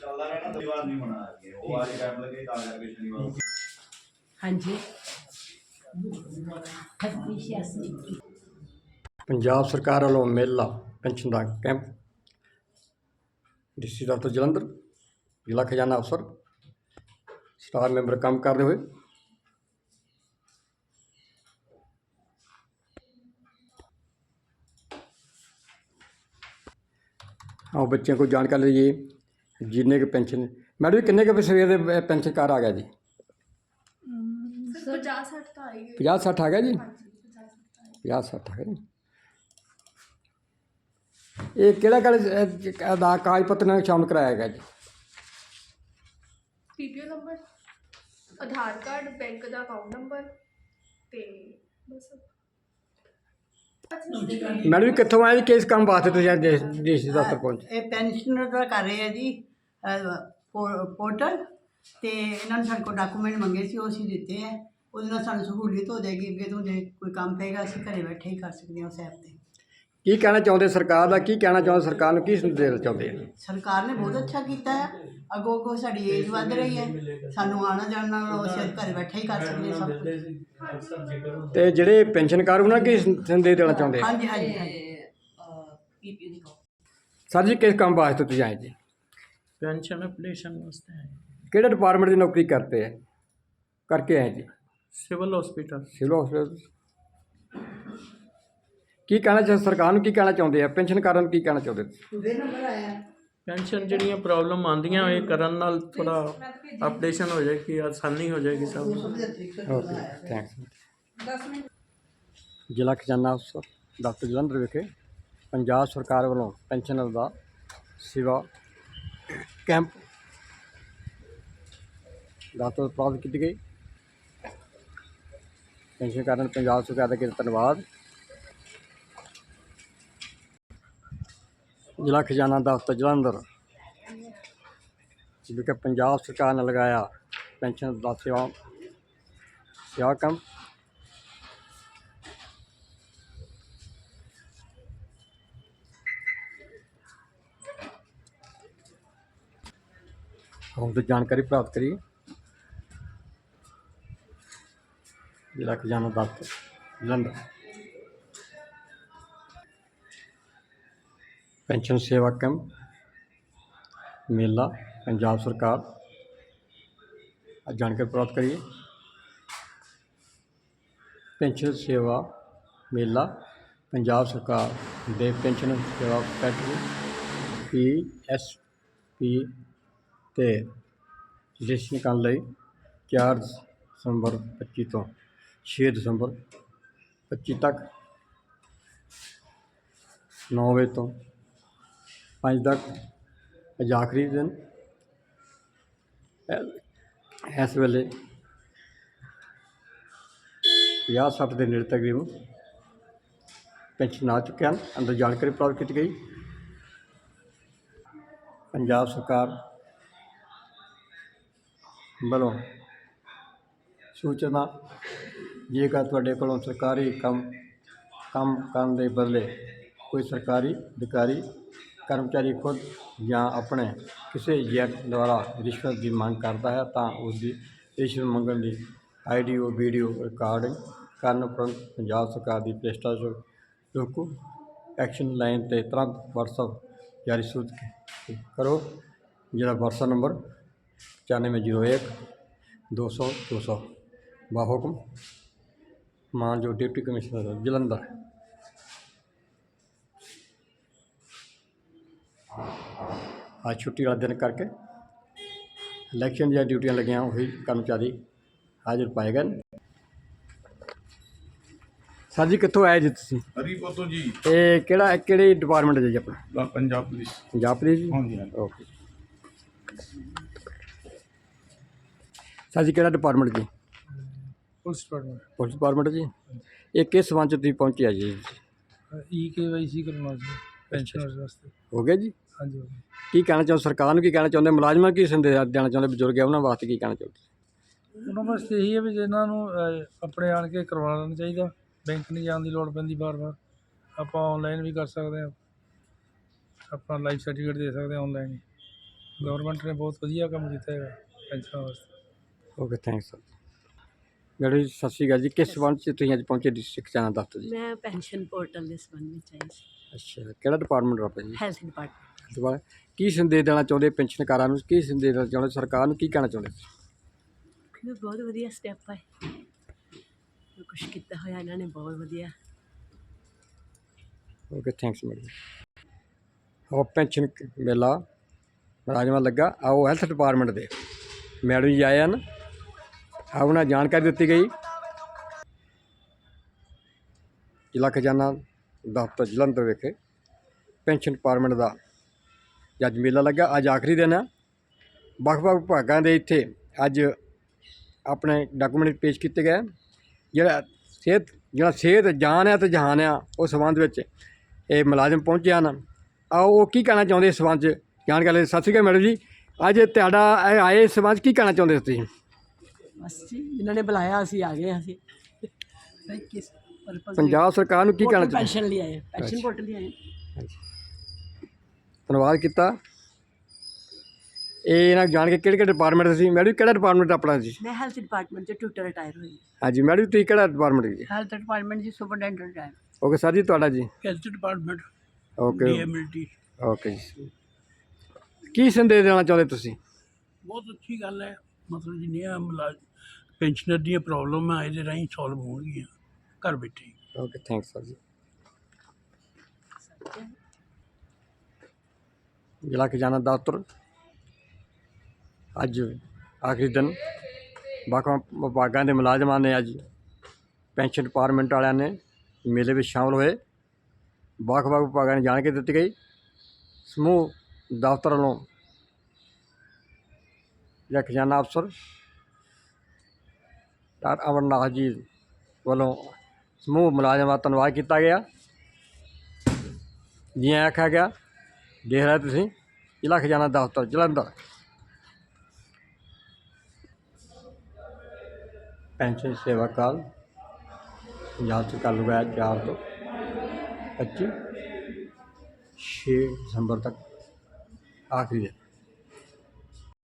ਚੱਲਦਾ ਰਹਿਣਾ ਦੀਵਾਰ ਨਹੀਂ ਬਣਾ ਕੇ ਉਹ ਵਾਲੀ ਟਾਈਮ ਲੱਗੇ ਤਾਂ ਕਰਕੇ ਸ਼ਨੀਵਾਰ ਨੂੰ। ਹਾਂਜੀ। ਖੱਤੀ ਸਿਆਸਤ ਪੰਜਾਬ ਸਰਕਾਰ ਵੱਲੋਂ ਮੇਲਾ ਪੈਨਸ਼ਨ ਦਾ ਕੈਂਪ। ਡਿਸਟ੍ਰਿਕਟ ਦਫ਼ਤਰ ਜਲੰਧਰ ਜ਼ਿਲ੍ਹਾ ਖਜ਼ਾਨਾ ਅਫਸਰ। ਸਟਾਫ ਮੈਂਬਰ ਕੰਮ ਕਰਦੇ ਹੋਏ ਆਓ ਬੱਚਿਆਂ ਕੋਲ ਜਾਣਕਾਰੀ ਲਈਏ ਜਿੰਨੇ ਕੁ ਪੈਨਸ਼ਨ ਮੈਡਮ ਜੀ ਕਿੰਨੇ ਕੁ ਸਵੇਰ ਦੇ ਪੈਨਸ਼ਨ ਕਾਰ ਆ ਗਿਆ ਜੀ? ਸਰ 50 60 ਤਾਂ ਆਈ ਗਈ 50 60 ਆ ਗਿਆ ਜੀ? 50 ਸੱਠ ਆ ਗਿਆ ਜੀ। ਇਹ ਕਿਹੜਾ ਕਿਹੜਾ ਦਾ ਕਾਜ ਪੱਤਰ ਨਾਲ ਸ਼ਾਮਲ ਕਰਾਇਆ ਗਿਆ ਜੀ? PPO number Aadhaar card bank ਦਾ ਅਕਾਊਂਟ ਨੰਬਰ ਤੇ ਬਸ। ਮੈਡਮ ਜੀ ਕਿੱਥੋਂ ਆਏ ਜੀ ਕਿਸ ਕੰਮ ਵਾਸਤੇ ਤੁਸੀਂ ਅੱਜ ਦੇਸ਼ ਦੇਸ਼ ਦਫ਼ਤਰ ਪਹੁੰਚੇ? ਇਹ ਪੈਨਸ਼ਨਰ ਦਾ ਕਰ ਰਹੇ ਆ ਜੀ ਪੋਰਟਲ, ਤੇ ਇਹਨਾਂ ਨੇ ਸਾਡੇ ਕੋਲ ਡਾਕੂਮੈਂਟ ਮੰਗੇ ਸੀ, ਉਹ ਅਸੀਂ ਦਿੱਤੇ ਆ। ਉਹਦੇ ਨਾਲ ਸਾਨੂੰ ਸਹੂਲੀਅਤ ਹੋ ਜਾਏਗੀ, ਅੱਗੇ ਤੋਂ ਜੇ ਕੋਈ ਕੰਮ ਪਏਗਾ, ਅਸੀਂ ਘਰੇ ਬੈਠੇ ਹੀ ਕਰ ਸਕਦੇ ਹਾਂ ਉਸ ਐਪ ਤੇ। ਕੀ ਕਹਿਣਾ ਚਾਹੁੰਦੇ ਸਰਕਾਰ ਦਾ ਕੀ ਕਹਿਣਾ ਚਾਹੁੰਦੇ ਸਰਕਾਰ ਨੂੰ ਕੀ ਸੰਦੇਸ਼ ਚਾਹੁੰਦੇ ਆ? ਸਰਕਾਰ ਨੇ ਬਹੁਤ ਅੱਛਾ ਕੀਤਾ ਹੈ। ਅੱਗੋਂ ਕੋ ਸਾਡੀ ਏਜ ਵੱਧ ਰਹੀ ਹੈ। ਸਾਨੂੰ ਆਣਾ ਜਾਣਾ ਅਸੀਂ ਘਰ ਬੈਠੇ ਹੀ ਕਰ ਸਕਦੇ ਸਭ ਤੇ ਜਿਹੜੇ ਪੈਨਸ਼ਨਕਾਰ ਉਹਨਾਂ ਕੀ ਸੰਦੇਸ਼ ਦੇਣਾ ਚਾਹੁੰਦੇ ਆ? ਹਾਂਜੀ ਹਾਂਜੀ ਹਾਂਜੀ। ਸਰ ਜੀ ਕਿਸ ਕੰਮ ਵਾਸਤੇ ਤੁਸੀਂ ਆਏ ਜੀ? ਪੈਨਸ਼ਨ ਅਪਡੇਸ਼ਨ ਵਾਸਤੇ ਆਏ। ਕਿਹੜੇ ਡਿਪਾਰਟਮੈਂਟ ਦੀ ਨੌਕਰੀ ਕਰਤੇ ਹੈ ਕਰਕੇ ਆਏ ਜੀ? Civil hospital. Civil hospital. ਕੀ ਕਹਿਣਾ ਚਾਹੁੰਦੇ ਸਰਕਾਰ ਨੂੰ ਕੀ ਕਹਿਣਾ ਚਾਹੁੰਦੇ ਆ? ਪੈਨਸ਼ਨਕਾਰਾਂ ਨੂੰ ਕੀ ਕਹਿਣਾ ਚਾਹੁੰਦੇ ਪੈਨਸ਼ਨ ਜਿਹੜੀਆਂ ਪ੍ਰੋਬਲਮ ਆਉਂਦੀਆਂ ਇਹ ਕਰਨ ਨਾਲ ਥੋੜਾ ਅਪਡੇਸ਼ਨ ਹੋ ਜਾਏਗੀ ਆਸਾਨੀ ਹੋ ਜਾਏਗੀ ਸਭ ਨੂੰ। ਓਕੇ ਥੈਂਕਸ ਜ਼ਿਲ੍ਹਾ ਖਜ਼ਾਨਾ ਅਫਸਰ ਡਾਕਟਰ ਜਲੰਧਰ ਵਿਖੇ ਪੰਜਾਬ ਸਰਕਾਰ ਵੱਲੋਂ ਪੈਨਸ਼ਨਰ ਦਾ ਸੇਵਾ ਕੈਂਪ ਦਾਤਰ ਪ੍ਰਾਪਤ ਕੀਤੀ ਗਈ। ਪੈਨਸ਼ਨ ਕਾਰਨ ਪੰਜਾਬ ਸਰਕਾਰ ਦਾ ਧੰਨਵਾਦ। ਜ਼ਿਲ੍ਹਾ ਖਜ਼ਾਨਾ ਦਫ਼ਤਰ ਜਲੰਧਰ ਵਿਖੇ ਪੰਜਾਬ ਸਰਕਾਰ ਨੇ ਲਗਾਇਆ ਪੈਨਸ਼ਨ ਦਾ ਸੇਵਾ ਸੇਵਾ ਕੰਮ ਹੋਰ ਤੋਂ ਜਾਣਕਾਰੀ ਪ੍ਰਾਪਤ ਕਰੀਏ ਜ਼ਿਲ੍ਹਾ ਖਜ਼ਾਨਾ ਦਫ਼ਤਰ ਜਲੰਧਰ ਪੈਨਸ਼ਨ ਸੇਵਾ ਕੈਂਪ, ਮੇਲਾ, ਪੰਜਾਬ ਸਰਕਾਰ। ਅੱਜ ਜਾਣਕਾਰੀ ਪ੍ਰਾਪਤ ਕਰੀਏ। ਪੈਨਸ਼ਨ ਸੇਵਾ ਮੇਲਾ, ਪੰਜਾਬ ਸਰਕਾਰ ਦੇ ਪੈਨਸ਼ਨ ਸੇਵਾ ਫੈਕਟਰੀ ਪੀ ਐਸ ਪੀ ਤੇ ਰਜਿਸਟਰ ਕਰਨ ਲਈ 4 ਦਸੰਬਰ 25 ਤੋਂ 6 ਦਸੰਬਰ 25 ਤੱਕ 9 ਵਜੇ ਤੋਂ ਪੰਜ ਤੱਕ ਅੱਜ ਆਖਰੀ ਦਿਨ ਇਸ ਵੇਲੇ 50 60 ਦੇ ਨੇੜੇ ਤਕਰੀਬਨ ਪੈਨਸ਼ਨ ਆ ਚੁੱਕੇ ਹਨ। ਅੰਦਰ ਜਾਣਕਾਰੀ ਪ੍ਰਾਪਤ ਕੀਤੀ ਗਈ। ਪੰਜਾਬ ਸਰਕਾਰ ਵੱਲੋਂ ਸੂਚਨਾ, ਜੇਕਰ ਤੁਹਾਡੇ ਕੋਲੋਂ ਸਰਕਾਰੀ ਕੰਮ ਕੰਮ ਕਰਨ ਦੇ ਬਦਲੇ ਕੋਈ ਸਰਕਾਰੀ ਅਧਿਕਾਰੀ ਕਰਮਚਾਰੀ ਖੁਦ ਜਾਂ ਆਪਣੇ ਕਿਸੇ ਏਜੰਟ ਦੁਆਰਾ ਰਿਸ਼ਵਤ ਦੀ ਮੰਗ ਕਰਦਾ ਹੈ ਤਾਂ ਉਸ ਦੀ ਰਿਸ਼ਵਤ ਮੰਗਣ ਦੀ ਆਈਡੀਓ ਵੀਡੀਓ ਰਿਕਾਰਡਿੰਗ ਕਰਨ ਉਪਰੰਤ ਪੰਜਾਬ ਸਰਕਾਰ ਦੀ ਭ੍ਰਿਸ਼ਟਾਚਾਰ ਰੋਕੂ। ਐਕਸ਼ਨ ਲਾਈਨ ਤੇ ਤੁਰੰਤ WhatsApp ਜਾਰੀ ਸੂਚਿਤ ਕਰੋ। ਜਿਹੜਾ WhatsApp ਨੰਬਰ 9501 200 200 ਬਾਹੁਕਮ ਮਾਨਯੋਗ ਡਿਪਟੀ ਕਮਿਸ਼ਨਰ ਜਲੰਧਰ। ਅੱਜ ਛੁੱਟੀ ਵਾਲਾ ਦਿਨ ਕਰਕੇ ਇਲੈਕਸ਼ਨ ਦੀਆਂ ਡਿਊਟੀਆਂ ਲੱਗੀਆਂ ਉਹੀ ਕਰਮਚਾਰੀ ਹਾਜ਼ਰ ਪਾਏ ਗਏ ਨੇ। ਸਰ ਜੀ ਕਿੱਥੋਂ ਆਏ ਜੀ ਤੁਸੀਂ? ਹਰੀ ਪੋਤੋ ਜੀ। ਇਹ ਕਿਹੜਾ ਕਿਹੜੀ ਡਿਪਾਰਟਮੈਂਟ ਹੈ ਜੀ ਆਪਣਾ? ਪੰਜਾਬ ਪੁਲਿਸ। ਪੰਜਾਬ ਪੁਲਿਸ ਜੀ? ਹਾਂਜੀ ਹਾਂਜੀ। ਓਕੇ। ਸਰ ਜੀ ਕਿਹੜਾ ਡਿਪਾਰਟਮੈਂਟ ਜੀ? ਪੁਲਿਸ ਡਿਪਾਰਟਮੈਂਟ ਪੁਲਿਸ ਡਿਪਾਰਟਮੈਂਟ ਜੀ? ਇਹ ਕਿਸ ਸੰਬੰਧ 'ਚ ਤੁਸੀਂ ਪਹੁੰਚੇ ਆ ਜੀ? ਈ ਕੇ ਵਾਈ ਸੀ ਕਰਨਾ ਸੀ ਪੈਨਸ਼ਨਰਸ ਵਾਸਤੇ। ਹੋ ਗਿਆ ਜੀ? ਹਾਂਜੀ ਕੀ ਕਹਿਣਾ ਚਾਹੁੰਦੇ ਸਰਕਾਰ ਨੂੰ ਕੀ ਕਹਿਣਾ ਚਾਹੁੰਦੇ? ਮੁਲਾਜ਼ਮਾਂ ਨੂੰ ਕੀ ਸੰਦੇਸ਼ ਦੇਣਾ ਚਾਹੁੰਦੇ ਬਜ਼ੁਰਗ ਹੈ ਉਹਨਾਂ ਵਾਸਤੇ ਕੀ ਕਹਿਣਾ ਚਾਹੁੰਦੇ ਉਹਨਾਂ ਵਾਸਤੇ ਇਹੀ ਹੈ ਵੀ ਜਿਹਨਾਂ ਨੂੰ ਅਹ, ਆਪਣੇ ਆਣ ਕੇ ਕਰਵਾ ਲੈਣਾ ਚਾਹੀਦਾ। ਬੈਂਕ ਨਹੀਂ ਜਾਣ ਦੀ ਲੋੜ ਪੈਂਦੀ ਬਾਰ-ਬਾਰ। ਆਪਾਂ ਆਨਲਾਈਨ ਵੀ ਕਰ ਸਕਦੇ ਹਾਂ। ਆਪਣਾ ਲਾਈਫ ਸਰਟੀਫਿਕੇਟ ਦੇ ਸਕਦੇ ਹਾਂ ਆਨਲਾਈਨ ਗਵਰਨਮੈਂਟ ਨੇ ਬਹੁਤ ਵਧੀਆ ਕੰਮ ਕੀਤਾ ਹੈਗਾ ਪੈਨਸ਼ਨਾਂ ਵਾਸਤੇ। ਓਕੇ ਥੈਂਕਸ ਸਰ ਮੈਡਮ ਜੀ ਸਤਿ ਸ਼੍ਰੀ ਅਕਾਲ ਜੀ ਕਿਸ ਸੰਬੰਧ 'ਚ ਤੁਸੀਂ ਅੱਜ ਪਹੁੰਚੇ ਡਿਸਟ੍ਰਿਕਟ ਚਾਣਾ ਦਫ਼ਤਰ ਜੀ। ਮੈਂ ਪੈਨਸ਼ਨ ਪੋਰਟਲ ਦੇ ਸੰਬੰਧ ਵਿੱਚ ਆਈ ਸੀ। ਅੱਛਾ ਕਿਹੜਾ ਡਿਪਾਰਟਮੈਂਟ ਰੱਪਾ ਜੀ? ਹੈਲਥ ਡਿਪਾਰਟਮੈਂਟ ਦੁਬਾਰਾ ਕੀ ਸੰਦੇਸ਼ ਦੇਣਾ ਚਾਹੁੰਦੇ ਪੈਨਸ਼ਨਕਾਰਾਂ ਨੂੰ ਕੀ ਸੰਦੇਸ਼ ਦੇਣਾ ਚਾਹੁੰਦੇ ਸਰਕਾਰ ਨੂੰ ਕੀ ਕਹਿਣਾ ਚਾਹੁੰਦੇ ਇਹ ਬਹੁਤ ਵਧੀਆ ਸਟੈਪ ਹੈ ਜੋ ਕੁਛ ਕੀਤਾ ਹੋਇਆ ਇਹਨਾਂ ਨੇ ਬਹੁਤ ਵਧੀਆ। ਓਕੇ ਥੈਂਕਸ ਮੈਡਮ ਉਹ ਪੈਨਸ਼ਨ ਮੇਲਾ ਮੁਲਾਜ਼ਮਾਂ ਲੱਗਾ। ਆਓ ਹੈਲਥ ਡਿਪਾਰਟਮੈਂਟ ਦੇ। ਮੈਡਮ ਜੀ ਆਏ ਹਨ। ਆਹ ਉਹਨਾਂ ਜਾਣਕਾਰੀ ਦਿੱਤੀ ਗਈ। ਜ਼ਿਲ੍ਹਾ ਖਜ਼ਾਨਾ ਦਫ਼ਤਰ ਜਲੰਧਰ ਵਿਖੇ ਪੈਨਸ਼ਨ ਡਿਪਾਰਟਮੈਂਟ ਦਾ ਅੱਜ ਮੇਲਾ ਲੱਗਾ। ਅੱਜ ਆਖਰੀ ਦਿਨ ਹੈ ਵੱਖ-ਵੱਖ ਵਿਭਾਗਾਂ ਦੇ ਇੱਥੇ ਅੱਜ ਆਪਣੇ ਡਾਕੂਮੈਂਟ ਪੇਸ਼ ਕੀਤੇ ਗਏ। ਜਿਹੜਾ ਸਿਹਤ ਜਿਹੜਾ ਸਿਹਤ ਜਾਨ ਹੈ ਤੇ ਜਹਾਨ ਆ, ਉਸ ਸੰਬੰਧ ਵਿੱਚ ਇਹ ਮੁਲਾਜ਼ਮ ਪਹੁੰਚੇ ਹਨ। ਆਓ, ਉਹ ਕੀ ਕਹਿਣਾ ਚਾਹੁੰਦੇ ਇਸ ਸੰਬੰਧ 'ਚ? ਜਾਣਕਾਰੀ ਸਤਿ ਸ਼੍ਰੀ ਅਕਾਲ ਮੈਡਮ ਜੀ। ਅੱਜ ਤੁਹਾਡਾ ਇਹ ਆਏ ਇਸ ਸੰਬੰਧ 'ਚ ਕੀ ਕਹਿਣਾ ਚਾਹੁੰਦੇ ਤੁਸੀਂ? ਬਸ ਜੀ ਇਹਨਾਂ ਨੇ ਬੁਲਾਇਆ ਅਸੀਂ ਆ ਗਏ ਅਸੀਂ। ਕਿਸ ਪਰਪਸ ਪੰਜਾਬ ਸਰਕਾਰ ਨੂੰ ਕੀ ਕਹਿਣਾ ਚਾਹੁੰਦੇ? ਪੈਨਸ਼ਨ ਲਈ ਆਏ ਪੈਨਸ਼ਨ ਪੋਰਟਲ ਲਈ ਆਏ। ਧੰਨਵਾਦ ਕੀਤਾ। ਇਹ ਇਹਨਾਂ ਨੂੰ ਜਾਣ ਕੇ ਕਿਹੜੇ ਕਿਹੜੇ ਡਿਪਾਰਟਮੈਂਟ ਸੀ? ਮੈਡਮ ਕਿਹੜਾ ਡਿਪਾਰਟਮੈਂਟ ਆਪਣਾ ਜੀ ਮੈਂ ਹੈਲਥ ਡਿਪਾਰਟਮੈਂਟ ਚ ਟਿਊਟਰ ਰਿਟਾਇਰ ਹੋਈ ਹਾਂਜੀ ਮੈਡਮ ਤੁਸੀਂ ਕਿਹੜਾ ਡਿਪਾਰਟਮੈਂਟ ਜੀ ਹੈਲਥ ਡਿਪਾਰਟਮੈਂਟ ਜੀ ਸੁਪਰਡੈਂਟੈਂਟ ਹੈ। ਓਕੇ ਸਰ ਜੀ ਤੁਹਾਡਾ ਜੀ? Health department okay DMLT okay ਜੀ। ਕੀ ਸੰਦੇਸ਼ ਦੇਣਾ ਚਾਹੁੰਦੇ ਤੁਸੀਂ? ਬਹੁਤ ਅੱਛੀ ਗੱਲ ਹੈ। ਮਤਲਬ ਜਿੰਨੀਆਂ ਮੁਲਾਜ਼ ਪੈਨਸ਼ਨਰ ਦੀਆਂ ਪ੍ਰੋਬਲਮਾਂ ਇਹਦੇ ਰਾਹੀਂ ਸੋਲਵ ਹੋਣਗੀਆਂ। ਘਰ ਬੈਠੇ ਹੀ। ਓਕੇ ਥੈਂਕਸ ਸਰ ਜੀ। ਜ਼ਿਲ੍ਹਾ ਖਜ਼ਾਨਾ ਦਫ਼ਤਰ। ਅੱਜ ਆਖਰੀ ਦਿਨ। ਵੱਖ ਵੱਖ ਵਿਭਾਗਾਂ ਦੇ ਮੁਲਾਜ਼ਮਾਂ ਨੇ ਅੱਜ ਪੈਨਸ਼ਨ ਡਿਪਾਰਟਮੈਂਟ ਵਾਲਿਆਂ ਨੇ ਮੇਲੇ ਵਿੱਚ ਸ਼ਾਮਲ ਹੋਏ। ਵੱਖ ਵੱਖ ਵਿਭਾਗਾਂ ਨੇ ਜਾਣਕਾਰੀ ਦਿੱਤੀ ਗਈ। ਸਮੂਹ ਦਫ਼ਤਰ ਵੱਲੋਂ ਜ਼ਿਲ੍ਹਾ ਖਜ਼ਾਨਾ ਅਫਸਰ ਡਾਕਟਰ ਅਮਰਨਾਥ ਜੀ ਵੱਲੋਂ ਸਮੂਹ ਮੁਲਾਜ਼ਮਾਂ ਦਾ ਧੰਨਵਾਦ ਕੀਤਾ ਗਿਆ ਜਿਵੇਂ ਆਖਿਆ ਗਿਆ ਦੇਖ ਰਹੇ ਤੁਸੀਂ ਜ਼ਿਲ੍ਹਾ ਖਜ਼ਾਨਾ ਦਫ਼ਤਰ ਜਲੰਧਰ ਪੈਨਸ਼ਨ ਸੇਵਾ ਕਾਲ ਪੰਜਾਬ ਸਰਕਾਰ ਲਗਾਇਆ ਚਾਰ ਤੋਂ ਪੱਚੀ ਛੇ ਦਸੰਬਰ ਤੱਕ ਆਖਰੀ ਦਿਨ